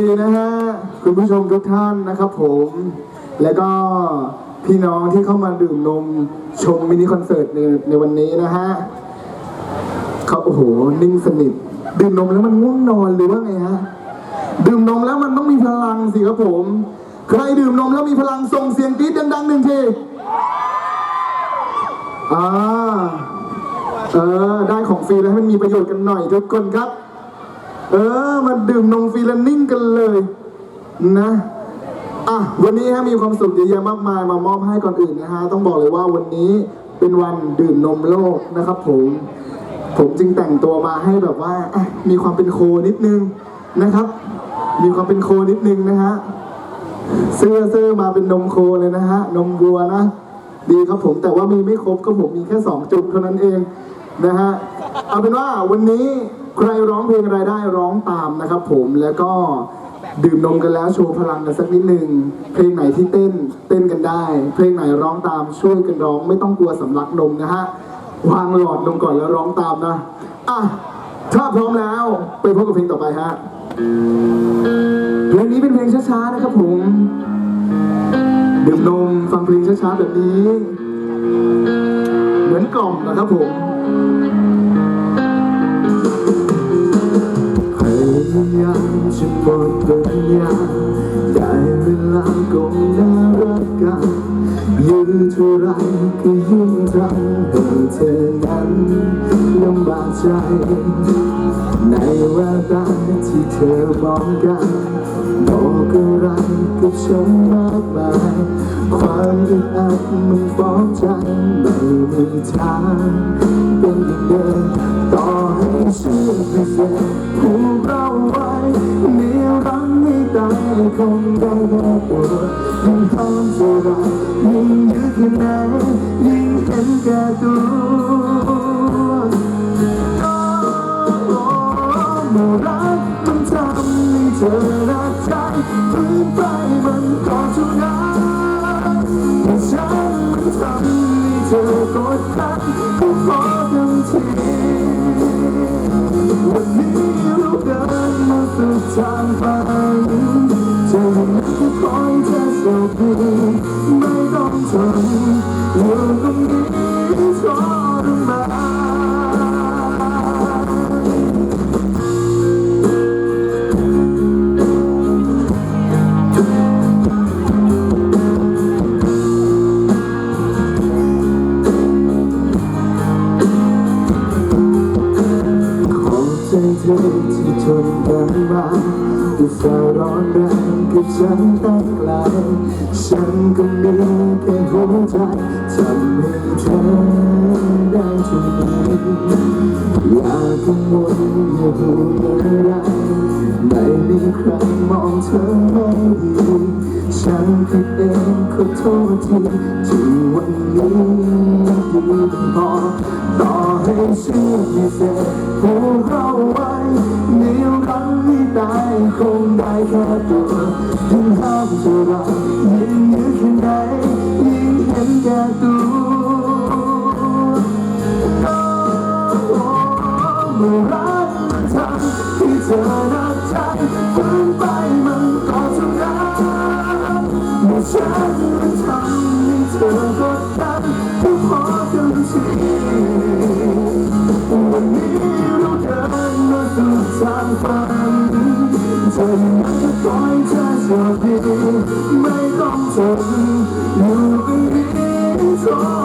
ดีนะฮะคุณผู้ชมทุกท่านนะครับผม แล้วก็พี่น้องที่เข้ามาดื่มนมชมมินิคอนเสิร์ตในในวันนี้นะฮะเขาโอ้โหนิ่งสนิท ดื่มนมแล้วมันง่วงนอนหรือว่าไงฮะดื่มนมแล้วมันต้องมีพลังสิครับผม ใครดื่มนมแล้วมีพลังส่งเสียงกรี๊ดดังๆหนึ่งทีอ่าเออได้ของฟรีแล้วให้มันมีประโยชน์กันหน่อยทุกคนครับ เออ มาดื่มนมฟีลนนิ่งกันเลยนะ อะ วันนี้ฮะมีความสุขเยอะแยะมากมายมามอบให้ก่อนอื่นนะฮะ ต้องบอกเลยว่าวันนี้เป็นวันดื่มนมโลกนะครับผม ผมจึงแต่งตัวมาให้แบบว่าอะมีความเป็นโคนิดนึงนะครับ มีความเป็นโคนิดนึงนะฮะ เสื้อเสื้อมาเป็นนมโคเลยนะฮะ นมวัวนะ ดีครับผม แต่ว่ามีไม่ครบก็ผมมีแค่สองจุดเท่านั้นเองนะฮะ เอาเป็นว่าวันนี้ ใครร้องเพลงอะไรได้ร้องตามนะครับผมแล้วก็ดื่มนมกันแล้วโชว์พลังกันสักนิดหนึ่งเพลงไหนที่เต้นเต้นกันได้ เพลงไหนร้องตามช่วยกันร้องไม่ต้องกลัวสำลักนมนะฮะวางหลอดนมก่อนแล้วร้องตามนะอะถ้าพร้อมแล้วไปพบกับเพลงต่อไปฮะเพลงนี้เป็นเพลงช้าๆนะครับผมดื่มนมฟังเพลงช้าๆแบบนี้ เหมือนกล่อมนะครับผมามจะหมดปัญญาได้เวลาก็น่ารักกันยิ่งเท่าไรก็ยิ่งทำให้เธอนั้นลำบากใจ ในแววตาที่เธอมองกันบอกอะไรกับฉันมากมาย ความอึดอัดมันฟ้องใจไม่มีทางเป็นอย่างเดิมต่อให้เชื่อพิเศษ ผูกเราไว้เหนีรังให้ตายคงได้แค่ปวดยิ่งทำเท่าไรยิ่งยึดยังไงยิ่งเห็นแก่ตัวเมื่อรักมันทำให้เธอรักใจพื้นไปมันก็ท่านั้นแต่ฉันมันทำให้เธอกดดัน ทางไปจะยังไม่ก็คอยเธอโชคดี มาอุตส่าห์ร้อนแรงกับฉันตั้งไกลฉันก็มีแค่หัวใจทำให้เธอได้ทุกอย่างอย่ากังวลอย่าห่วงอะไร ไม่มีใครมองเธอไม่ดีฉันผิดเองขอโทษทีที่วันนี้ดีพอต่อให้เชื่อพิเศษผูกเราไว้เหนียวรั้งให้ตายคงได้แค่ตัวยิ่งห้ามเท่าไรยิ่งยึดแค่ไหนยิ่งเห็นแก่ตัวเมื่อรักมันทำ รักใจฝืนไปมันก็เท่านั้นเมื่อฉันมันทำให้เธอกดดันก็พอกันทีวันนี้เราเดินมาสู่ทางฝันเธอยังไม่จะปล่อยเธอโชคดีไม่ต้องทนอยู่ตรงนี้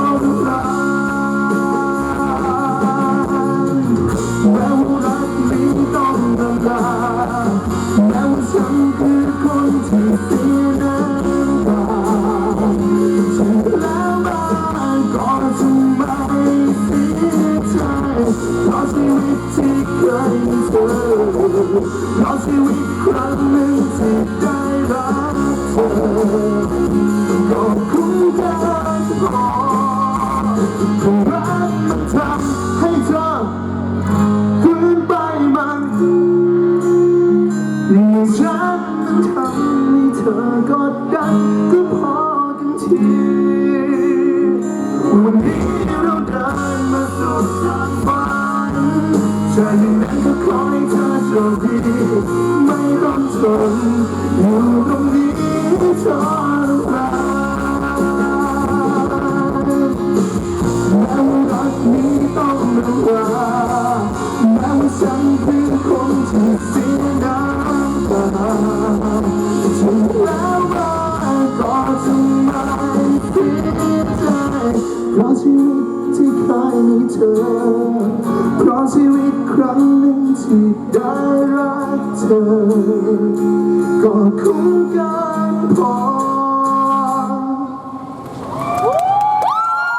ชีวิตที่เคยเธอเพราะชีวิตครั้งหนึ่งที่ได้รักเธอก็คุ้มกันพอรักมันทำให้เธอคืนไปมันเมื่อฉันมันทำให้เธอกดดัน ใจก็ขอให้เธอโชคดีไม่ต้องทนอยู่ตรงนี้ทน ที่ได้รักเธอ ก็คุ้มกันพอ